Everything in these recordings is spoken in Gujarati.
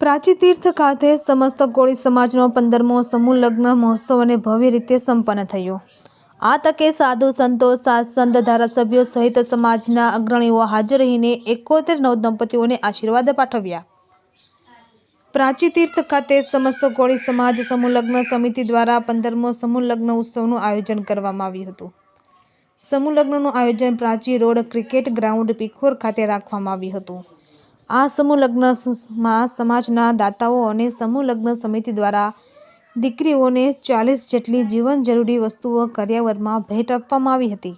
પ્રાચી તીર્થ ખાતે સમસ્ત કોળી સમાજનો પંદરમો સમૂહ લગ્ન મહોત્સવ અને ભવ્ય રીતે સંપન્ન થયો. આ તકે સાધુ સંતો, સાત સંત ધારાસભ્યો સહિત સમાજના અગ્રણીઓ હાજર રહીને એકોતેર નવ દંપતીઓને આશીર્વાદ પાઠવ્યા. પ્રાચી તીર્થ ખાતે સમસ્ત કોળી સમાજ સમૂહ લગ્ન સમિતિ દ્વારા પંદરમો સમૂહ લગ્ન ઉત્સવનું આયોજન કરવામાં આવ્યું હતું. સમૂહ લગ્નનું આયોજન Prachi road cricket ground Pikhor ખાતે રાખવામાં આવ્યું હતું. આ સમૂહ લગ્નમાં સમાજના દાતાઓ અને સમૂહ લગ્ન સમિતિ દ્વારા દીકરીઓને ચાલીસ જેટલી જીવન જરૂરી વસ્તુઓ કર્યાવરમાં ભેટ આપવામાં આવી હતી.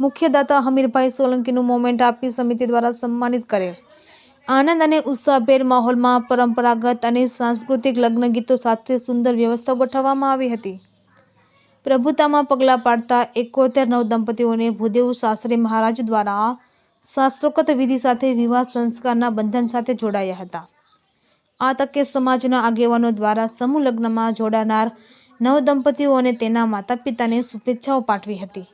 મુખ્ય દાતા હમીરભાઈ સોલંકીનું મોમેન્ટ આપી સમિતિ દ્વારા સન્માનિત કરેલ આનંદ અને ઉત્સાહભેર માહોલમાં પરંપરાગત અને સાંસ્કૃતિક લગ્ન ગીતો સાથે સુંદર વ્યવસ્થા ગોઠવવામાં આવી હતી. પ્રભુતામાં પગલાં પાડતા એકોતેર નવ દંપતીઓને ભૂદેવ શાસ્ત્રી મહારાજ દ્વારા શાસ્ત્રોક્ત વિધિ સાથે વિવાહ સંસ્કારના બંધન સાથે જોડાયા હતા. આ તકે સમાજના આગેવાનો દ્વારા સમૂહ લગ્નમાં જોડાનાર નવ દંપતીઓ અને તેના માતા પિતાને શુભેચ્છાઓ પાઠવી હતી.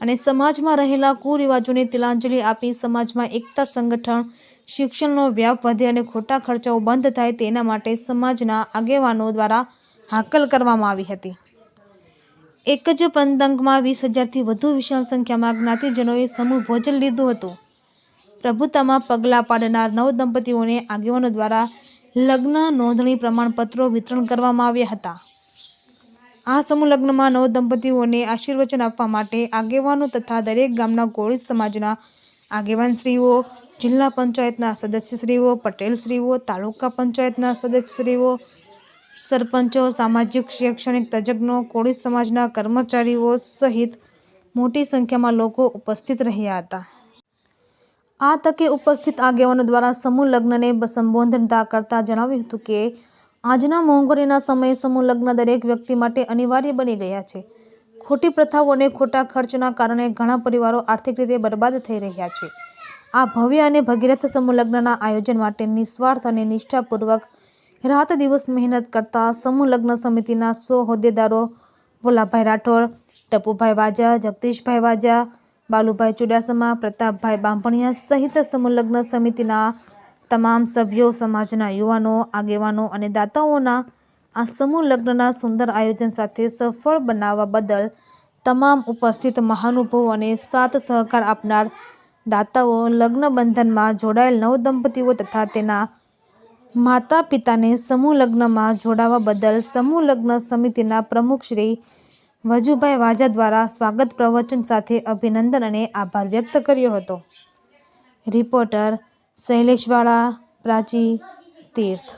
અને સમાજમાં રહેલા કુરિવાજોને તિલાંજલિ આપી સમાજમાં એકતા સંગઠન, શિક્ષણનો વ્યાપ વધે અને ખોટા ખર્ચાઓ બંધ થાય તેના માટે સમાજના આગેવાનો દ્વારા હાકલ કરવામાં આવી હતી. એક જ પંતંગમાં વીસ હજારથી વધુ વિશાળ સંખ્યામાં જ્ઞાતિજનોએ સમૂહ ભોજન લીધું હતું. પ્રભુતામાં પગલાં પાડનાર નવ દંપતીઓને આગેવાનો દ્વારા લગ્ન નોંધણી પ્રમાણપત્રો વિતરણ કરવામાં આવ્યા હતા. આ સમૂહ લગ્નમાં નવ દંપતીઓને આશીર્વચન આપવા માટે આગેવાનો તથા દરેક ગામના કોળી સમાજના આગેવાનશ્રીઓ, જિલ્લા પંચાયતના સદસ્યશ્રીઓ, પટેલશ્રીઓ, તાલુકા પંચાયતના સદસ્યશ્રીઓ સરપંચો, સામાજિક, શૈક્ષણિક તજજ્ઞો, કોળી સમાજના કર્મચારીઓ સહિત મોટી સંખ્યામાં લોકો ઉપસ્થિત રહ્યા હતા. આ તકે ઉપસ્થિત આગેવાનો દ્વારા સમૂહ લગ્નને સંબોધનતા કરતા જણાવ્યું હતું કે, આજના મોંઘવારીના સમયે સમૂહ લગ્ન દરેક વ્યક્તિ માટે અનિવાર્ય બની ગયા છે. ખોટી પ્રથાઓ અને ખોટા ખર્ચના કારણે ઘણા પરિવારો આર્થિક રીતે બરબાદ થઈ રહ્યા છે. આ ભવ્ય અને ભગીરથ સમૂહ લગ્નના આયોજન માટે નિસ્વાર્થ અને નિષ્ઠાપૂર્વક રાત દિવસ મહેનત કરતા સમૂહ લગ્ન સમિતિના સો હોદ્દેદારો ભોલાભાઈ રાઠોડ, ટપુભાઈ વાજા, જગદીશભાઈ વાજા, બાલુભાઈ ચુડાસમા, પ્રતાપભાઈ બાંભણિયા સહિત સમૂહ લગ્ન સમિતિના તમામ સભ્યો, સમાજના યુવાનો, આગેવાનો અને દાતાઓના આ સમૂહ લગ્નના સુંદર આયોજન સાથે સફળ બનાવવા બદલ તમામ ઉપસ્થિત મહાનુભાવો અને સાથ સહકાર આપનાર દાતાઓ લગ્ન બંધનમાં જોડાયેલ નવ દંપતીઓ તથા તેના માતા પિતાને સમૂહ લગ્નમાં જોડાવા બદલ સમૂહ લગ્ન સમિતિના પ્રમુખ શ્રી વજુભાઈ વાજા દ્વારા સ્વાગત પ્રવચન સાથે અભિનંદન અને આભાર વ્યક્ત કર્યો હતો. રિપોર્ટર શૈલેષવાળા પ્રાચી તીર્થ.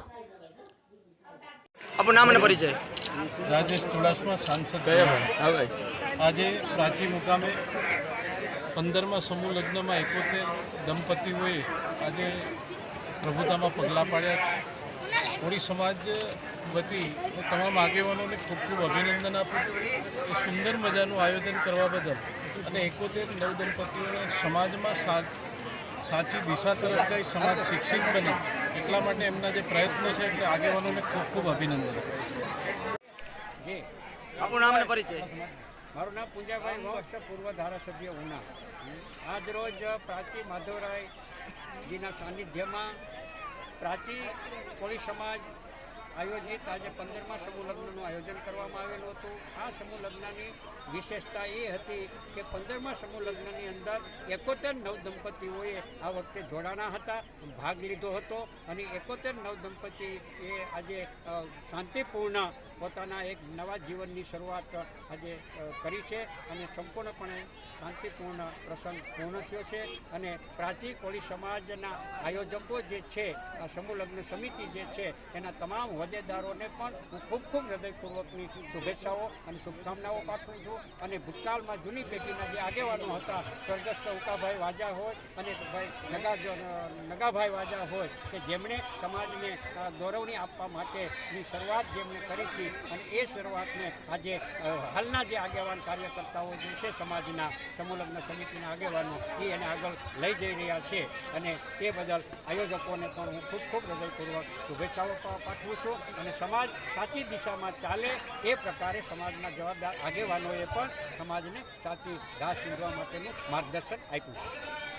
આપણું નામ અને પરિચય? રાજેશ ચુડાસમા સાંસદ આજે પ્રાચી મુકામે પંદરમાં સમૂહ લગ્નમાં એકોતેર દંપતીઓએ આજે પ્રભુતામાં પગલાં પાડ્યા. છે કોળી સમાજ વતી તમામ આગેવાનોને ખૂબ ખૂબ અભિનંદન આપું છું. એ સુંદર મજાનું આયોજન કરવા બદલ અને એકોતેર નવ દંપતીઓને સમાજમાં સા સાચી દિશા તરફ જઈ સમાજ શિક્ષિત બને એટલા માટે એમના જે પ્રયત્નો છે એટલે આગેવાનોને ખૂબ ખૂબ અભિનંદન. આપણું નામ અને પરિચય? મારું નામ પૂંજાભાઈ વંશ પૂર્વ ધારાસભ્ય ઉના. આજ રોજ પ્રાચી માધવરાયજીના સાનિધ્યમાં પ્રાચી કોળી સમાજ આયોજિત આજે પંદરમા સમૂહ લગ્નનું આયોજન કરવામાં આવેલું હતું. આ સમૂહ લગ્નની વિશેષતા એ હતી કે પંદરમા સમૂહ લગ્નની અંદર એકોતેર નવ દંપતીઓએ આ વખતે જોડાણા હતા, ભાગ લીધો હતો અને એકોતેર નવ દંપતી એ આજે શાંતિપૂર્ણ પોતાના એક નવા જીવનની શરૂઆત આજે કરી છે અને સંપૂર્ણપણે શાંતિપૂર્ણ પ્રસંગ પૂર્ણ થયો છે અને પ્રાચી કોળી સમાજના આયોજકો જે છે, આ સમૂહ લગ્ન સમિતિ જે છે, એના તમામ હોદ્દેદારોને પણ હું ખૂબ ખૂબ હૃદયપૂર્વકની શુભેચ્છાઓ અને શુભકામનાઓ પાઠવું છું અને ભૂતકાળમાં જૂની પેઢીના જે આગેવાનો હતા, સ્વર્ગસ્થ ઉકાભાઈ વાજા હોય અને ભાઈ નગા નગાભાઈ વાજા હોય, કે જેમણે સમાજને ગૌરવણી આપવા માટેની શરૂઆત જેમણે કરી હતી અને એ શરૂઆતને આજે હાલના જે આગેવાન કાર્યકર્તાઓ જે છે સમાજના સમુલગ્ન સમિતિના આગેવાનો, એ એને આગળ લઈ જઈ રહ્યા છે. અને તે બદલ આયોજકોને પણ હું ખૂબ ખૂબ હૃદયપૂર્વક શુભેચ્છાઓ પાઠવું છું અને સમાજ સાચી દિશામાં ચાલે એ પ્રકારે સમાજના જવાબદાર આગેવાનોએ પણ સમાજને સાચી ઘાસ ચીંધવા માટેનું માર્ગદર્શન આપ્યું છે.